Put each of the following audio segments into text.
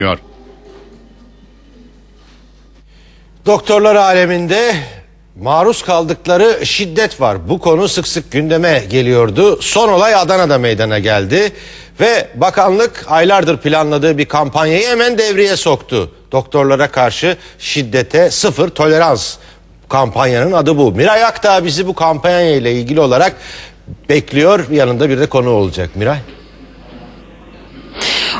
Yor. Doktorlar aleminde maruz kaldıkları şiddet var. Bu konu sık sık gündeme geliyordu. Son olay Adana'da meydana geldi ve bakanlık aylardır planladığı bir kampanyayı hemen devreye soktu. Doktorlara karşı şiddete sıfır tolerans kampanyanın adı bu. Miray Akdağ bizi bu kampanya ile ilgili olarak bekliyor. Yanında bir de konu olacak. Miray.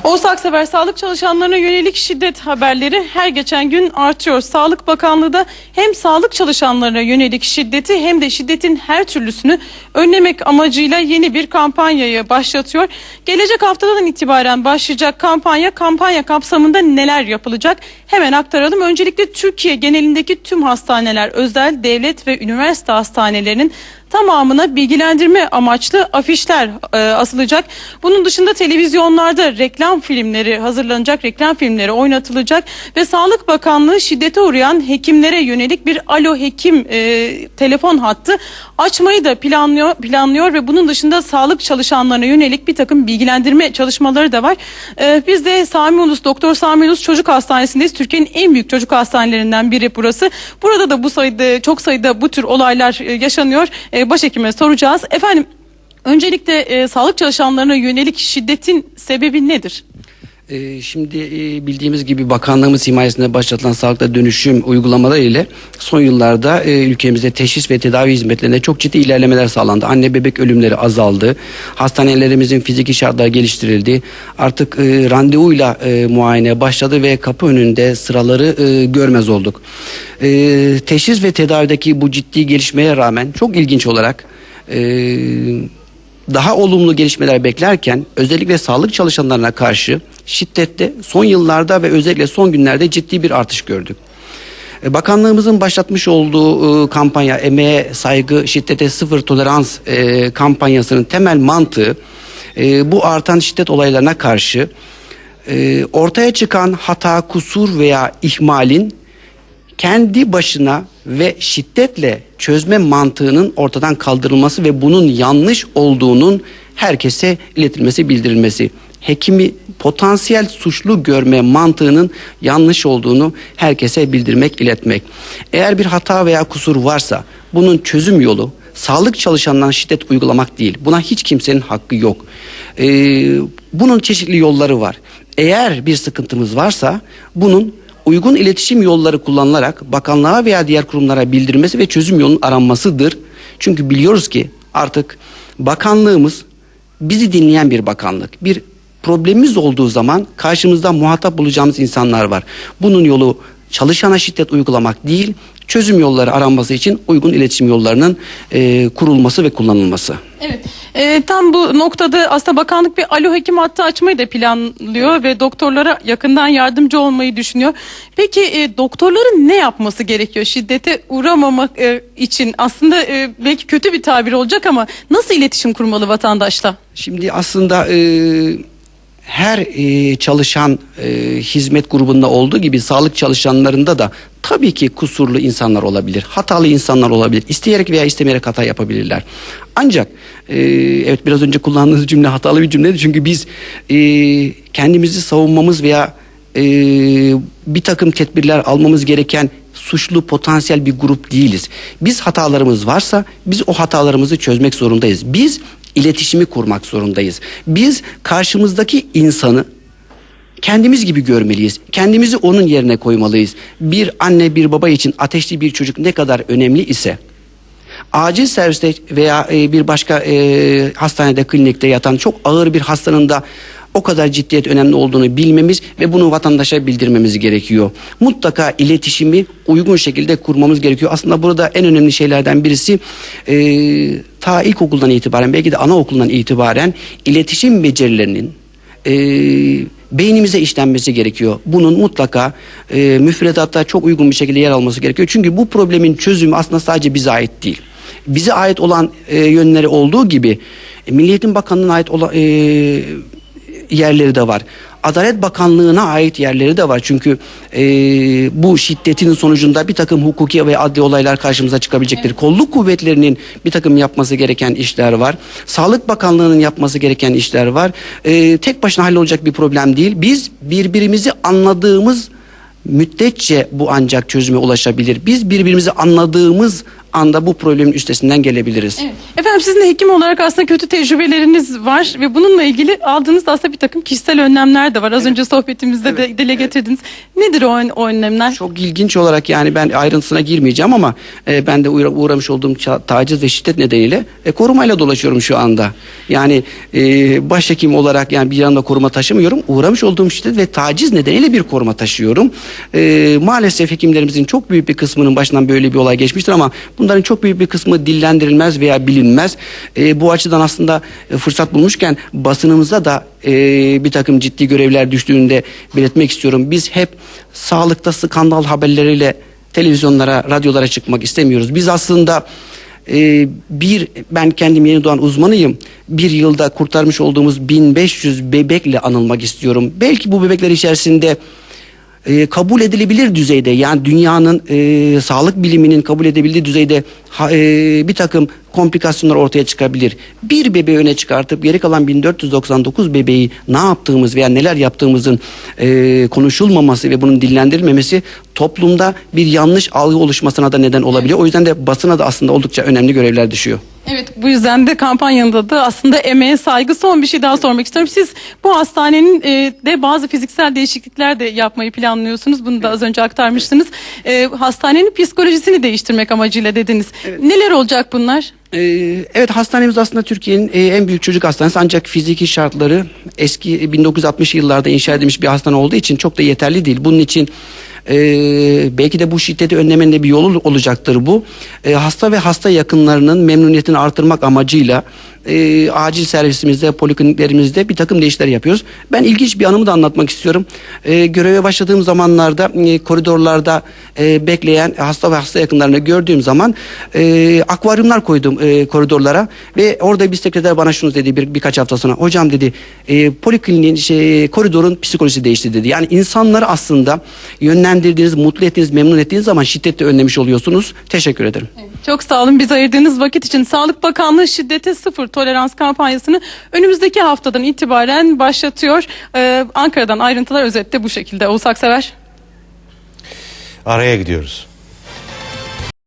Oğuz Aksever sağlık çalışanlarına yönelik şiddet haberleri her geçen gün artıyor. Sağlık Bakanlığı da hem sağlık çalışanlarına yönelik şiddeti hem de şiddetin her türlüsünü önlemek amacıyla yeni bir kampanyayı başlatıyor. Gelecek haftadan itibaren başlayacak kampanya, kampanya kapsamında neler yapılacak hemen aktaralım. Öncelikle Türkiye genelindeki tüm hastaneler, özel, devlet ve üniversite hastanelerinin tamamına bilgilendirme amaçlı afişler e, asılacak. Bunun dışında televizyonlarda reklam filmleri hazırlanacak, reklam filmleri oynatılacak ve Sağlık Bakanlığı şiddete uğrayan hekimlere yönelik bir alo hekim e, telefon hattı açmayı da planlıyor, planlıyor ve bunun dışında sağlık çalışanlarına yönelik bir takım bilgilendirme çalışmaları da var. E, biz de Sami Ulus, Doktor Sami Ulus Çocuk Hastanesi'ndeyiz. Türkiye'nin en büyük çocuk hastanelerinden biri burası. Burada da bu sayıda çok sayıda bu tür olaylar e, yaşanıyor. E, başhekime soracağız. Efendim öncelikle e, sağlık çalışanlarına yönelik şiddetin sebebi nedir? Ee, Şimdi e, bildiğimiz gibi bakanlığımız himayesinde başlatılan sağlıkta dönüşüm uygulamaları ile son yıllarda e, ülkemizde teşhis ve tedavi hizmetlerinde çok ciddi ilerlemeler sağlandı. Anne bebek ölümleri azaldı. Hastanelerimizin fiziki şartları geliştirildi. Artık e, randevuyla muayene başladı ve kapı önünde sıraları görmez olduk. Teşhis ve tedavideki bu ciddi gelişmeye rağmen çok ilginç olarak daha olumlu gelişmeler beklerken özellikle sağlık çalışanlarına karşı şiddette son yıllarda ve özellikle son günlerde ciddi bir artış gördük. E, Bakanlığımızın başlatmış olduğu e, kampanya emeğe saygı şiddete sıfır tolerans e, kampanyasının temel mantığı bu artan şiddet olaylarına karşı ortaya çıkan hata, kusur veya ihmalin kendi başına ve şiddetle çözme mantığının ortadan kaldırılması ve bunun yanlış olduğunun herkese iletilmesi, bildirilmesi. Hekimi potansiyel suçlu görme mantığının yanlış olduğunu herkese bildirmek, iletmek. Eğer bir hata veya kusur varsa bunun çözüm yolu sağlık çalışanlarına şiddet uygulamak değil. Buna hiç kimsenin hakkı yok. Ee, bunun çeşitli yolları var. Eğer bir sıkıntımız varsa bunun uygun iletişim yolları kullanılarak bakanlığa veya diğer kurumlara bildirmesi ve çözüm yolunun aranmasıdır. Çünkü biliyoruz ki artık bakanlığımız bizi dinleyen bir bakanlık. Bir problemimiz olduğu zaman karşımızda muhatap bulacağımız insanlar var. Bunun yolu çalışana şiddet uygulamak değil, çözüm yolları aranması için uygun iletişim yollarının e, kurulması ve kullanılması. Evet. E, tam bu noktada aslında bakanlık bir alo hekim hattı açmayı da planlıyor ve doktorlara yakından yardımcı olmayı düşünüyor. Peki e, doktorların ne yapması gerekiyor şiddete uğramamak e, için? Aslında e, belki kötü bir tabir olacak ama nasıl iletişim kurmalı vatandaşla? Şimdi aslında e, her e, çalışan e, hizmet grubunda olduğu gibi sağlık çalışanlarında da tabii ki kusurlu insanlar olabilir, hatalı insanlar olabilir, isteyerek veya istemeyerek hata yapabilirler. Ancak e, evet biraz önce kullandığınız cümle hatalı bir cümleydi çünkü biz e, kendimizi savunmamız veya e, bir takım tedbirler almamız gereken suçlu potansiyel bir grup değiliz. Biz hatalarımız varsa biz o hatalarımızı çözmek zorundayız. Biz iletişimi kurmak zorundayız. Biz karşımızdaki insanı kendimiz gibi görmeliyiz. Kendimizi onun yerine koymalıyız. Bir anne bir baba için ateşli bir çocuk ne kadar önemli ise acil serviste veya e, bir başka e, hastanede klinikte yatan çok ağır bir hastanın da o kadar ciddiyet önemli olduğunu bilmemiz ve bunu vatandaşa bildirmemiz gerekiyor. Mutlaka iletişimi uygun şekilde kurmamız gerekiyor. Aslında burada en önemli şeylerden birisi e, ta ilkokuldan itibaren belki de anaokulundan itibaren iletişim becerilerinin e, beynimize işlenmesi gerekiyor. Bunun mutlaka e, müfredatta çok uygun bir şekilde yer alması gerekiyor. Çünkü bu problemin çözümü aslında sadece bize ait değil. Bize ait olan e, yönleri olduğu gibi e, Milliyetin Bakanlığı'na ait olan e, yerleri de var. Adalet Bakanlığı'na ait yerleri de var. Çünkü e, bu şiddetin sonucunda bir takım hukuki ve adli olaylar karşımıza çıkabilecektir. Kolluk kuvvetlerinin bir takım yapması gereken işler var. Sağlık Bakanlığı'nın yapması gereken işler var. E, tek başına hallolacak bir problem değil. Biz birbirimizi anladığımız müddetçe bu ancak çözüme ulaşabilir. Biz birbirimizi anladığımız anda bu problemin üstesinden gelebiliriz. Evet. Efendim sizin de hekim olarak aslında kötü tecrübeleriniz var ve bununla ilgili aldığınız da aslında bir takım kişisel önlemler de var. Az önce sohbetimizde de dile getirdiniz. Nedir o, o önlemler? Çok ilginç olarak yani ben ayrıntısına girmeyeceğim ama e, ben de uğra- uğramış olduğum taciz ve şiddet nedeniyle e, korumayla dolaşıyorum şu anda. Yani e, başhekim olarak yani bir yanında koruma taşımıyorum. Uğramış olduğum şiddet ve taciz nedeniyle bir koruma taşıyorum. E, maalesef hekimlerimizin çok büyük bir kısmının başından böyle bir olay geçmiştir ama bunların çok büyük bir kısmı dillendirilmez veya bilinmez. E, bu açıdan aslında e, fırsat bulmuşken basınımıza da e, bir takım ciddi görevler düştüğünde belirtmek istiyorum. Biz hep sağlıkta skandal haberleriyle televizyonlara, radyolara çıkmak istemiyoruz. Biz aslında e, bir, ben kendim yeni doğan uzmanıyım. Bir yılda kurtarmış olduğumuz 1500 bebekle anılmak istiyorum. Belki bu bebekler içerisinde e, kabul edilebilir düzeyde yani dünyanın e, sağlık biliminin kabul edebildiği düzeyde ha- e, bir takım komplikasyonlar ortaya çıkabilir. Bir bebeği öne çıkartıp geri kalan 1499 bebeği ne yaptığımız veya neler yaptığımızın e, konuşulmaması ve bunun dillendirilmemesi toplumda bir yanlış algı oluşmasına da neden olabiliyor. O yüzden de basına da aslında oldukça önemli görevler düşüyor. Evet bu yüzden de kampanyanında da aslında emeğe saygı son bir şey daha sormak istiyorum. Siz bu hastanenin e, de bazı fiziksel değişiklikler de yapmayı planlıyorsunuz. Bunu da az önce aktarmıştınız. E, hastanenin psikolojisini değiştirmek amacıyla dediniz. Neler olacak bunlar? Ee, evet hastanemiz aslında Türkiye'nin e, en büyük çocuk hastanesi ancak fiziki şartları eski e, 1960 yıllarda inşa edilmiş bir hastane olduğu için çok da yeterli değil. Bunun için e, belki de bu şiddeti önlemenin de bir yolu olacaktır bu. E, hasta ve hasta yakınlarının memnuniyetini artırmak amacıyla e, acil servisimizde, polikliniklerimizde bir takım değişiklikler yapıyoruz. Ben ilginç bir anımı da anlatmak istiyorum. E, göreve başladığım zamanlarda e, koridorlarda e, bekleyen hasta ve hasta yakınlarını gördüğüm zaman e, akvaryumlar koydum e, koridorlara ve orada bir sekreter bana şunu dedi bir, birkaç hafta sonra. Hocam dedi e, polikliniğin şey, koridorun psikolojisi değişti dedi. Yani insanları aslında yönlendirdiğiniz, mutlu ettiğiniz, memnun ettiğiniz zaman şiddetle önlemiş oluyorsunuz. Teşekkür ederim. Çok sağ olun biz ayırdığınız vakit için. Sağlık Bakanlığı şiddete sıfır tolerans kampanyasını önümüzdeki haftadan itibaren başlatıyor. Ee, Ankara'dan ayrıntılar özette bu şekilde. Oğuz Aksever. Araya gidiyoruz.